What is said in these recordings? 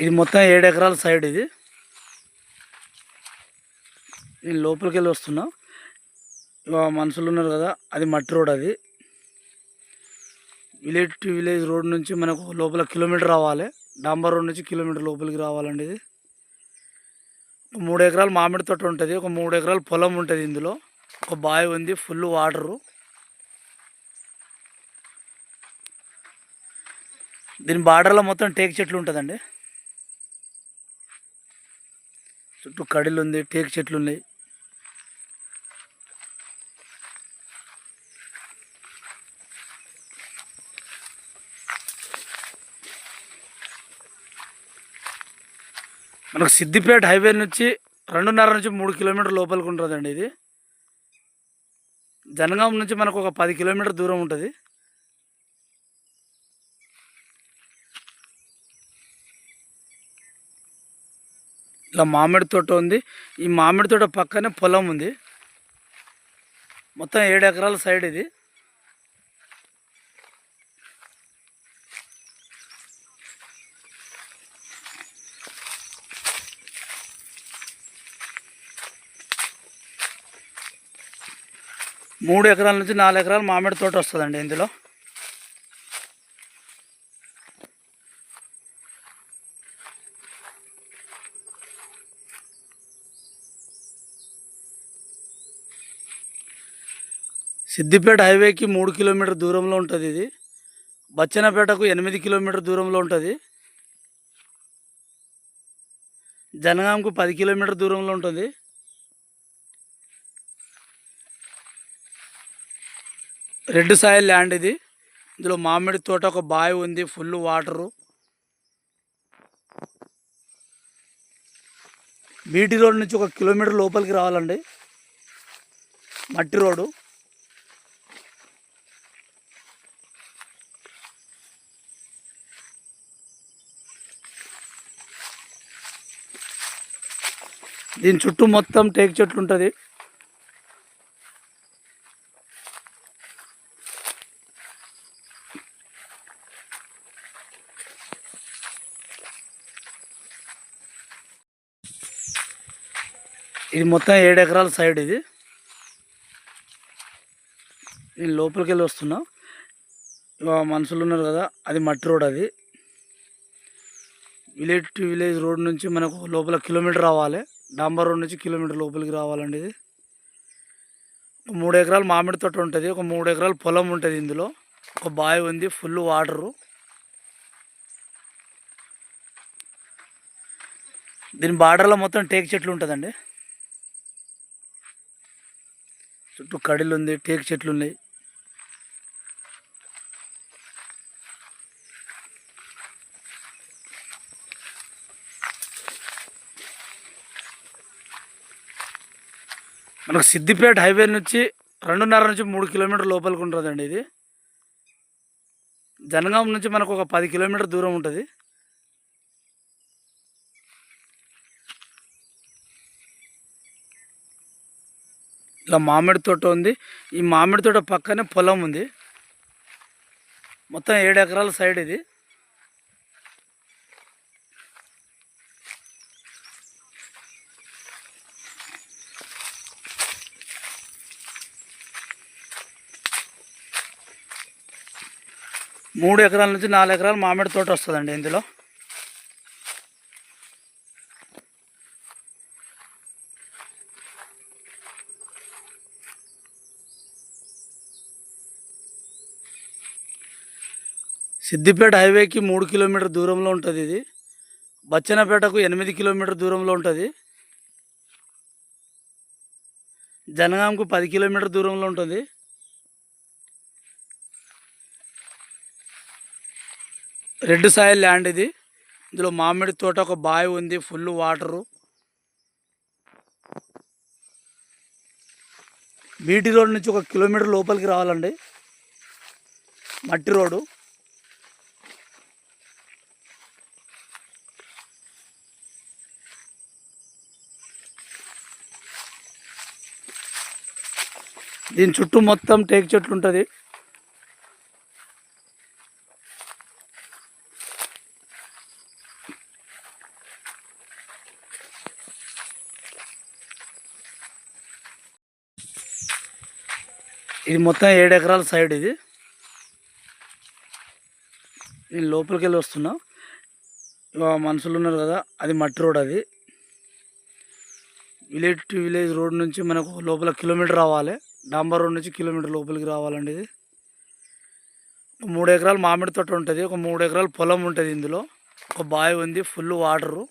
ఇది మొత్తం ఏడు ఎకరాల సైడ్ ఇది. నేను లోపలికి వెళ్ళి వస్తున్నా. మనుషులు ఉన్నారు కదా అది మట్టి రోడ్ అది. విలేజ్ టు విలేజ్ రోడ్ నుంచి మనకు లోపల కిలోమీటర్ రావాలి. డాంబర్ రోడ్ నుంచి కిలోమీటర్ లోపలికి రావాలండి ఇది. ఒక మూడు ఎకరాలు మామిడి తోట ఉంటుంది ఒక మూడు ఎకరాలు పొలం ఉంటుంది ఇందులో. ఒక బావి ఉంది ఫుల్ వాటరు. దీని బార్డర్లో మొత్తం టేక్ చెట్లు ఉంటుందండి. చుట్టూ కడిలు ఉంది టేకు చెట్లు ఉన్నాయి మనకు సిద్దిపేట హైవే నుంచి రెండున్నర నుంచి మూడు కిలోమీటర్ లోపలికి ఉంటుందండి ఇది. జనగాం నుంచి మనకు ఒక పది కిలోమీటర్ దూరం ఉంటుంది. ఇలా మామిడి తోట ఉంది. ఈ మామిడి తోట పక్కనే పొలం ఉంది. మొత్తం ఏడు ఎకరాల సైడ్ ఇది. మూడు ఎకరాల నుంచి నాలుగు ఎకరాలు మామిడి తోట వస్తుందండి ఇందులో. సిద్దిపేట హైవేకి మూడు కిలోమీటర్ దూరంలో ఉంటుంది ఇది. బచ్చనపేటకు ఎనిమిది కిలోమీటర్ దూరంలో ఉంటుంది. జనగాంకు పది కిలోమీటర్ దూరంలో ఉంటుంది. రెడ్ సాయిల్ ల్యాండ్ ఇది. ఇందులో మామిడి తోట ఒక బావి ఉంది ఫుల్ వాటరు. బీటీ రోడ్ నుంచి ఒక కిలోమీటర్ లోపలికి రావాలండి. మట్టి రోడ్డు. దీని చుట్టూ మొత్తం టేక్ చెట్లు ఉంటుంది. ఇది మొత్తం ఏడు ఎకరాల సైడ్ ఇది. నేను లోపలికి వెళ్ళి వస్తున్నా మనుషులు ఉన్నారు కదా అది మట్టి రోడ్ అది. విలేజ్ టు విలేజ్ రోడ్ నుంచి మనకు లోపల కిలోమీటర్ రావాలి. డాంబర్ రోడ్ నుంచి కిలోమీటర్ లోపలికి రావాలండి ఇది. ఒక మూడు ఎకరాలు మామిడి తోట ఉంటుంది. ఒక మూడు ఎకరాలు పొలం ఉంటుంది ఇందులో. ఒక బావి ఉంది ఫుల్ వాటరు దీని బార్డర్లో మొత్తం టేక్ చెట్లు ఉంటుందండి. చుట్టూ కడిలు ఉంది టేక్ చెట్లు ఉన్నాయి. మనకు సిద్దిపేట హైవే నుంచి రెండున్నర నుంచి మూడు కిలోమీటర్ లోపలికి ఉంటుందండి ఇది. జనగాం నుంచి మనకు ఒక పది కిలోమీటర్ దూరం ఉంటుంది. ఇలా మామిడి తోట ఉంది. ఈ మామిడి తోట పక్కనే పొలం ఉంది. మొత్తం ఏడు ఎకరాల సైడ్ ఇది. మూడు ఎకరాల నుంచి నాలుగు ఎకరాలు మామిడి తోట వస్తుందండి ఇందులో. సిద్దిపేట హైవేకి మూడు కిలోమీటర్ దూరంలో ఉంటుంది ఇది. బచ్చనపేటకు ఎనిమిది కిలోమీటర్ దూరంలో ఉంటుంది. జనగాంకు పది కిలోమీటర్ దూరంలో ఉంటుంది. రెడ్ సాయిల్ ల్యాండ్ ఇది. ఇందులో మామిడి తోట ఒక బావి ఉంది ఫుల్ వాటరు. బీటీ రోడ్ నుంచి ఒక కిలోమీటర్ లోపలికి రావాలండి. మట్టి రోడ్డు. దీని చుట్టూ మొత్తం టేక్ చెట్లు ఉంటుంది ఇది మొత్తం ఏడు ఎకరాల సైడ్ ఇది. నేను లోపలికి వెళ్ళి వస్తున్నా. మనుషులు ఉన్నారు కదా అది మట్టి రోడ్ అది. విలేజ్ టు విలేజ్ రోడ్ నుంచి మనకు లోపల కిలోమీటర్ రావాలి. డాంబర్ రోడ్ నుంచి కిలోమీటర్ లోపలికి రావాలండి ఇది. ఒక మూడు ఎకరాలు మామిడి తోట ఉంటుంది. ఒక మూడు ఎకరాలు పొలం ఉంటుంది ఇందులో. ఒక బావి ఉంది ఫుల్ వాటరు.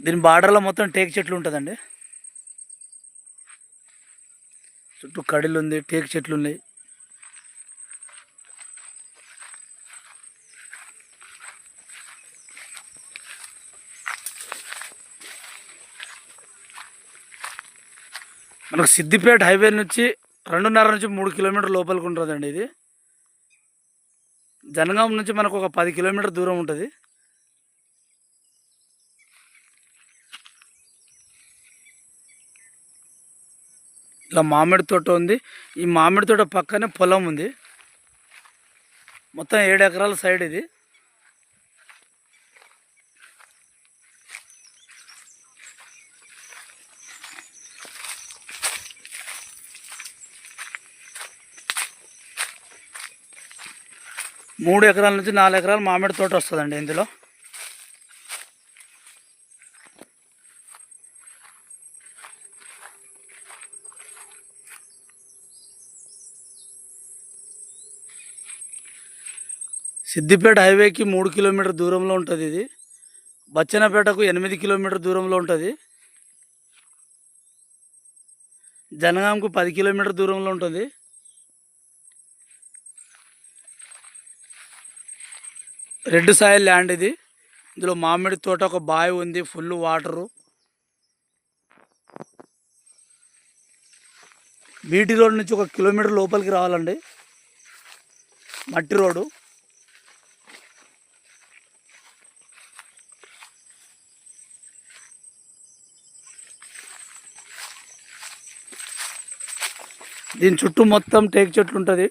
దీని బార్డర్లో మొత్తం టేక్ చెట్లు ఉంటుందండి. చుట్టూ కడిలు ఉంది టేక్ చెట్లు ఉన్నాయి మనకు సిద్దిపేట హైవే నుంచి రెండున్నర నుంచి మూడు కిలోమీటర్ లోపలికి ఉంటుందండి ఇది. జనగాం నుంచి మనకు ఒక పది కిలోమీటర్ దూరం ఉంటుంది. ఇలా మామిడి తోట ఉంది. ఈ మామిడి తోట పక్కనే పొలం ఉంది. మొత్తం ఏడు ఎకరాల సైడ్ ఇది. మూడు ఎకరాల నుంచి నాలుగు ఎకరాలు మామిడి తోట వస్తుందండి ఇందులో. సిద్దిపేట హైవేకి మూడు కిలోమీటర్ దూరంలో ఉంటుంది ఇది. బచ్చనపేటకు ఎనిమిది కిలోమీటర్ దూరంలో ఉంటుంది. జనగాంకు పది కిలోమీటర్ దూరంలో ఉంటుంది. రెడ్ సాయిల్ ల్యాండ్ ఇది. ఇందులో మామిడి తోట ఒక బావి ఉంది ఫుల్ వాటరు. బీటీ రోడ్ నుంచి ఒక కిలోమీటర్ లోపలికి రావాలండి. మట్టి రోడ్డు. దీని చుట్టూ మొత్తం టేక్ చెట్లు ఉంటుంది.